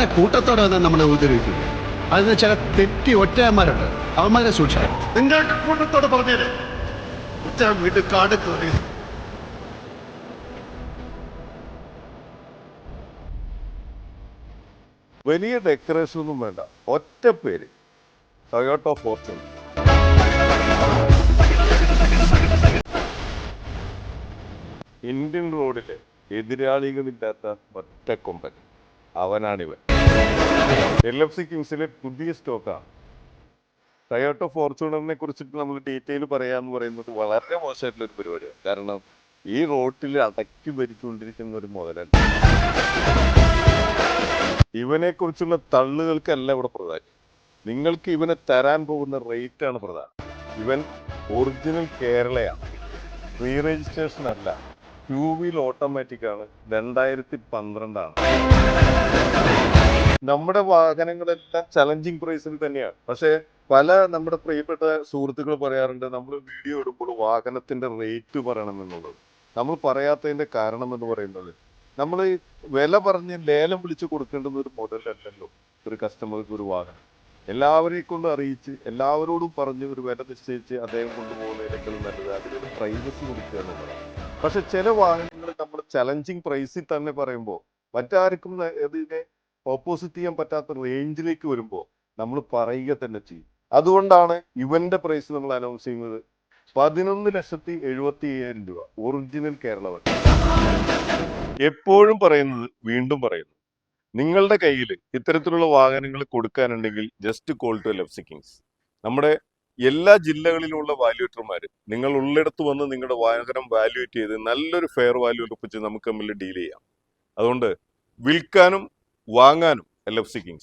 വളരെ കൂട്ടത്തോടെ തന്നെ നമ്മളെ ഉപദ്രവിക്കും അതിന് ചില തെറ്റി ഒറ്റയന്മാരുണ്ട്. അവന്മാരെ സൂക്ഷിക്കണം. നിങ്ങൾ കൂട്ടത്തോടെ പറഞ്ഞേരെ. ഒറ്റ വീട് കാട് കയറി. വലിയ ഡെക്കറേഷൻ ഒന്നും വേണ്ട. ഒറ്റ പേര്. Toyota Fortune. ഇന്ത്യൻ റോഡിലെ എതിരാളികളില്ലാത്ത ഒറ്റ കൊമ്പൻ. അവനാണിവൻ. എൽ എഫ് സി കിങ്സിലെ പുതിയ സ്റ്റോക്കാണ് ടയോട്ടോ ഫോർച്യൂണറിനെ കുറിച്ചിട്ട് നമ്മൾ ഡീറ്റെയിൽ പറയാന്ന് പറയുന്നത് വളരെ മോശമായിട്ടുള്ള ഒരു പരിപാടിയാണ്. കാരണം ഈ റോട്ടിൽ അടക്കി ഭരിച്ചുകൊണ്ടിരിക്കുന്ന ഒരു മുതലല്ല ഇവനെ കുറിച്ചുള്ള തള്ളുകൾക്കല്ല ഇവിടെ പ്രധാനം. നിങ്ങൾക്ക് ഇവനെ തരാൻ പോകുന്ന റേറ്റ് ആണ് പ്രധാനം. ഇവൻ ഒറിജിനൽ കേരളയാണ്. റീ രജിസ്ട്രേഷൻ അല്ല. ടൂ വീൽ ഓട്ടോമാറ്റിക് ആണ്. രണ്ടായിരത്തി പന്ത്രണ്ടാണ് നമ്മുടെ വാഹനങ്ങളെല്ലാം ചലഞ്ചിങ് പ്രൈസിൽ തന്നെയാണ്. പക്ഷേ പല നമ്മുടെ പ്രിയപ്പെട്ട സുഹൃത്തുക്കൾ പറയാറുണ്ട് നമ്മൾ വീഡിയോ എടുക്കുമ്പോൾ വാഹനത്തിന്റെ റേറ്റ് പറയണം എന്നുള്ളത് നമ്മൾ പറയാത്തതിന്റെ കാരണം എന്ന് പറയുന്നത് നമ്മൾ വില പറഞ്ഞ് ലേലം വിളിച്ച് കൊടുക്കേണ്ടുന്ന ഒരു മുതലല്ലല്ലോ ഒരു കസ്റ്റമർക്ക് ഒരു വാഹനം. എല്ലാവരെയും കൊണ്ട് അറിയിച്ച് എല്ലാവരോടും പറഞ്ഞ് ഒരു വില നിശ്ചയിച്ച് അദ്ദേഹം കൊണ്ടുപോകുന്നതിനേക്കാളും നല്ലത് അതിനൊരു പ്രൈവസി കൊടുക്കുക എന്നുള്ളതാണ്. പക്ഷെ ചില വാഹനങ്ങൾ നമ്മൾ ചലഞ്ചിങ് പ്രൈസിൽ തന്നെ പറയുമ്പോൾ മറ്റാർക്കും ഇതിനെ ഓപ്പോസിറ്റ് ചെയ്യാൻ പറ്റാത്ത റേഞ്ചിലേക്ക് വരുമ്പോൾ നമ്മൾ പറയുക തന്നെ ചെയ്യും. അതുകൊണ്ടാണ് ഇവന്റെ പ്രൈസ് നമ്മൾ അനൗൺസ് ചെയ്യുന്നത് പതിനൊന്ന് ലക്ഷത്തി എഴുപത്തി അയ്യായിരം രൂപ ഒറിജിനൽ കേരള വണ്ടി എപ്പോഴും പറയുന്നത് വീണ്ടും പറയുന്നു. നിങ്ങളുടെ കയ്യിൽ ഇത്തരത്തിലുള്ള വാഹനങ്ങൾ കൊടുക്കാനുണ്ടെങ്കിൽ just call to L F C Kings നമ്മുടെ എല്ലാ ജില്ലകളിലുള്ള വാല്യൂറ്റർമാർ നിങ്ങൾ ഉള്ളിടത്ത് വന്ന് നിങ്ങളുടെ വാഹനം വാല്യൂറ്റ് ചെയ്ത് നല്ലൊരു ഫെയർ വാല്യൂ ഉറപ്പിച്ച് നമുക്ക് തമ്മിൽ ഡീൽ ചെയ്യാം. അതുകൊണ്ട് വിൽക്കാനും വാങ്ങാനും എൽ എഫ് സി കിങ്സ്